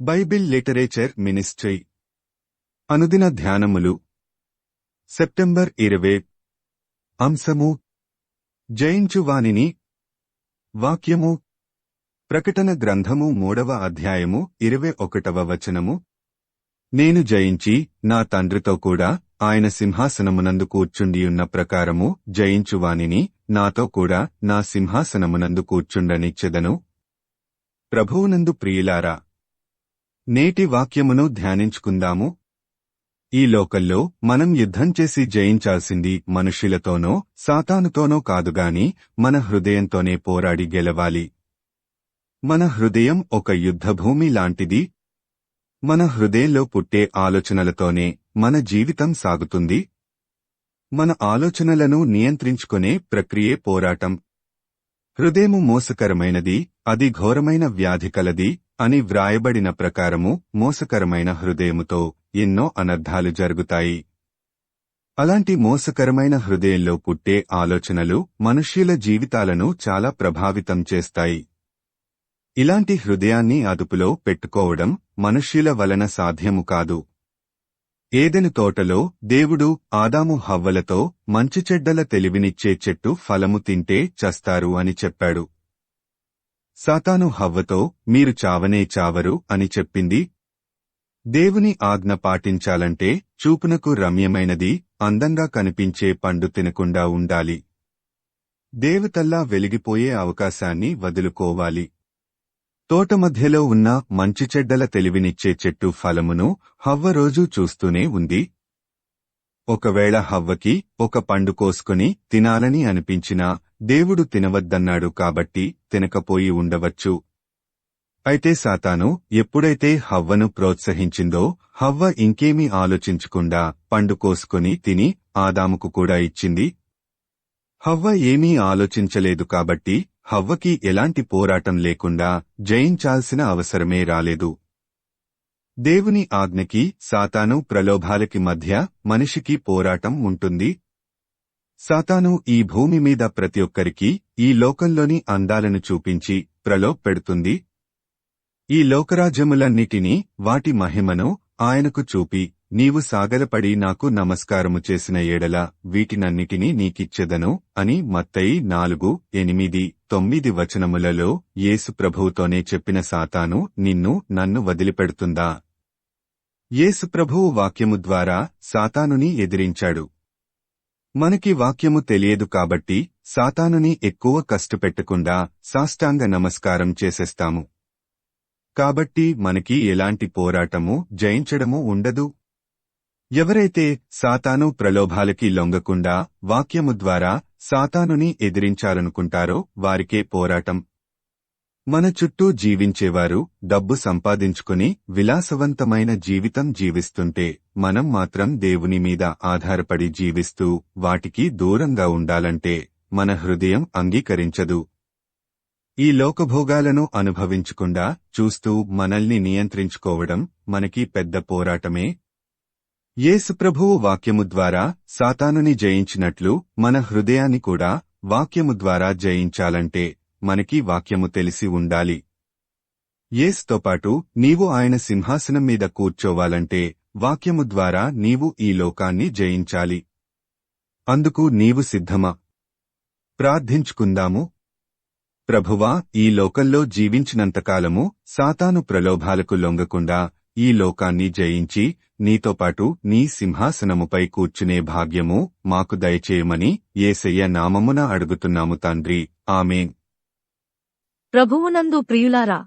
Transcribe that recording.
Bible literature ministry. అనుదిన ధ్యానములు. September ఇరవై. అంశము. జయించువానిని వాక్యము. ప్రకటన గ్రంథము మూడవ అధ్యాయము ఇరవై ఒకటవ వచనము. నేను జయించి నా తండ్రితో కూడా ఆయన సింహాసనమునందు కూర్చుండియున్న ప్రకారము జయించువానిని నాతో కూడా నా సింహాసనమునందు కూర్చుండనిచ్చెదను. ప్రభువునందు ప్రియులారా నేటి వాక్యమును ధ్యానించుకుందాము. ఈ లోకల్లో మనం యుద్ధం చేసి జయించాల్సింది మనుషులతోనో సాతానుతోనో కాదుగాని మన హృదయంతోనే పోరాడి గెలవాలి. మన హృదయం ఒక యుద్ధభూమి లాంటిది. మన హృదయంలో పుట్టే ఆలోచనలతోనే మన జీవితం సాగుతుంది. మన ఆలోచనలను నియంత్రించుకునే ప్రక్రియే పోరాటం. హృదయము మోసకరమైనది అది ఘోరమైన వ్యాధి కలది అని వ్రాయబడిన ప్రకారము మోసకరమైన హృదయముతో ఎన్నో అనర్థాలు జరుగుతాయి. అలాంటి మోసకరమైన హృదయంలో పుట్టే ఆలోచనలు మనుష్యుల జీవితాలను చాలా ప్రభావితం చేస్తాయి. ఇలాంటి హృదయాన్ని అదుపులో పెట్టుకోవడం మనుష్యుల వలన సాధ్యము కాదు. ఏదెను తోటలో దేవుడు ఆదాము హవ్వలతో మంచి చెడ్డల తెలివినిచ్చే చెట్టు ఫలము తింటే చస్తారు అని చెప్పాడు. సాతాను హవ్వతో మీరు చావనే చావరు అని చెప్పింది. దేవుని ఆజ్ఞ పాటించాలంటే చూపునకు రమ్యమైనది అందంగా కనిపించే పండు తినకుండా ఉండాలి. దేవతల్లా వెలిగిపోయే అవకాశాన్ని వదులుకోవాలి. తోట మధ్యలో ఉన్న మంచి చెడ్డల తెలివినిచ్చే చెట్టు ఫలమును హవ్వ రోజూ చూస్తూనే ఉంది. ఒకవేళ హవ్వకి ఒక పండు కోసుకుని తినాలని అనిపించినా దేవుడు తినవద్దన్నాడు కాబట్టి తినకపోయి ఉండవచ్చు. అయితే సాతాను ఎప్పుడైతే హవ్వను ప్రోత్సహించిందో హవ్వ ఇంకేమీ ఆలోచించకుండా పండు కోసుకుని తిని ఆదాముకు కూడా ఇచ్చింది. హవ్వ ఏమీ ఆలోచించలేదు కాబట్టి హవ్వకి ఎలాంటి పోరాటం లేకుండా జయించాల్సిన అవసరమే రాలేదు. దేవుని ఆజ్ఞకి సాతాను ప్రలోభాలకి మధ్య మనిషికి పోరాటం ఉంటుంది. సాతాను ఈ భూమి మీద ప్రతి ఒక్కరికి ఈ లోకంలోని అందాలను చూపించి ప్రలోభ పెడుతుంది. ఈ లోకరాజ్యములన్నిటినీ వాటి మహిమను ఆయనకు చూపి నీవు సాగలపడి నాకు నమస్కారము చేసిన ఏడలా వీటినన్నిటినీ నీకిచ్చెదను అని మత్తయి నాలుగు ఎనిమిది తొమ్మిది వచనములలో యేసు ప్రభువుతోనే చెప్పిన సాతాను నిన్ను నన్ను వదిలిపెడుతుందా? యేసు ప్రభువు వాక్యము ద్వారా సాతానుని ఎదిరించాడు. మనకి వాక్యము తెలియదు కాబట్టి సాతానుని ఎక్కువ కష్టపెట్టకుండా సాష్టాంగ నమస్కారం చేసేస్తాము. కాబట్టి మనకి ఎలాంటి పోరాటము జయించడము ఉండదు. ఎవరైతే సాతాను ప్రలోభాలకి లొంగకుండా వాక్యము ద్వారా సాతానుని ఎదిరించాలనుకుంటారో వారికే పోరాటం. మన చుట్టూ జీవించేవారు డబ్బు సంపాదించుకుని విలాసవంతమైన జీవితం జీవిస్తుంటే మనం మాత్రం దేవుని మీద ఆధారపడి జీవిస్తూ వాటికి దూరంగా ఉండాలంటే మన హృదయం అంగీకరించదు. ఈ లోకభోగాలను అనుభవించకుండా చూస్తూ మనల్ని నియంత్రించుకోవడం మనకి పెద్ద పోరాటమే. యేసుప్రభువు వాక్యము ద్వారా సాతానుని జయించినట్లు మన హృదయాన్ని కూడా వాక్యము ద్వారా జయించాలంటే మనకి వాక్యము తెలిసి ఉండాలి. యేసుతో పాటు నీవు ఆయన సింహాసనం మీద కూర్చోవాలంటే వాక్యము ద్వారా నీవు ఈ లోకాన్ని జయించాలి. అందుకు నీవు సిద్ధమా? ప్రార్థించుకుందాము. ప్రభువా ఈ లోకంలో జీవించినంతకాలము సాతాను ప్రలోభాలకు లొంగకుండా ఈ లోకాన్ని జయించి నీతో పాటు నీ సింహాసనముపై కూర్చునే భాగ్యము మాకు దయచేయమని ఏసయ్య నామమున అడుగుతున్నాము తండ్రి. ఆమె ప్రభువునందు ప్రియులారా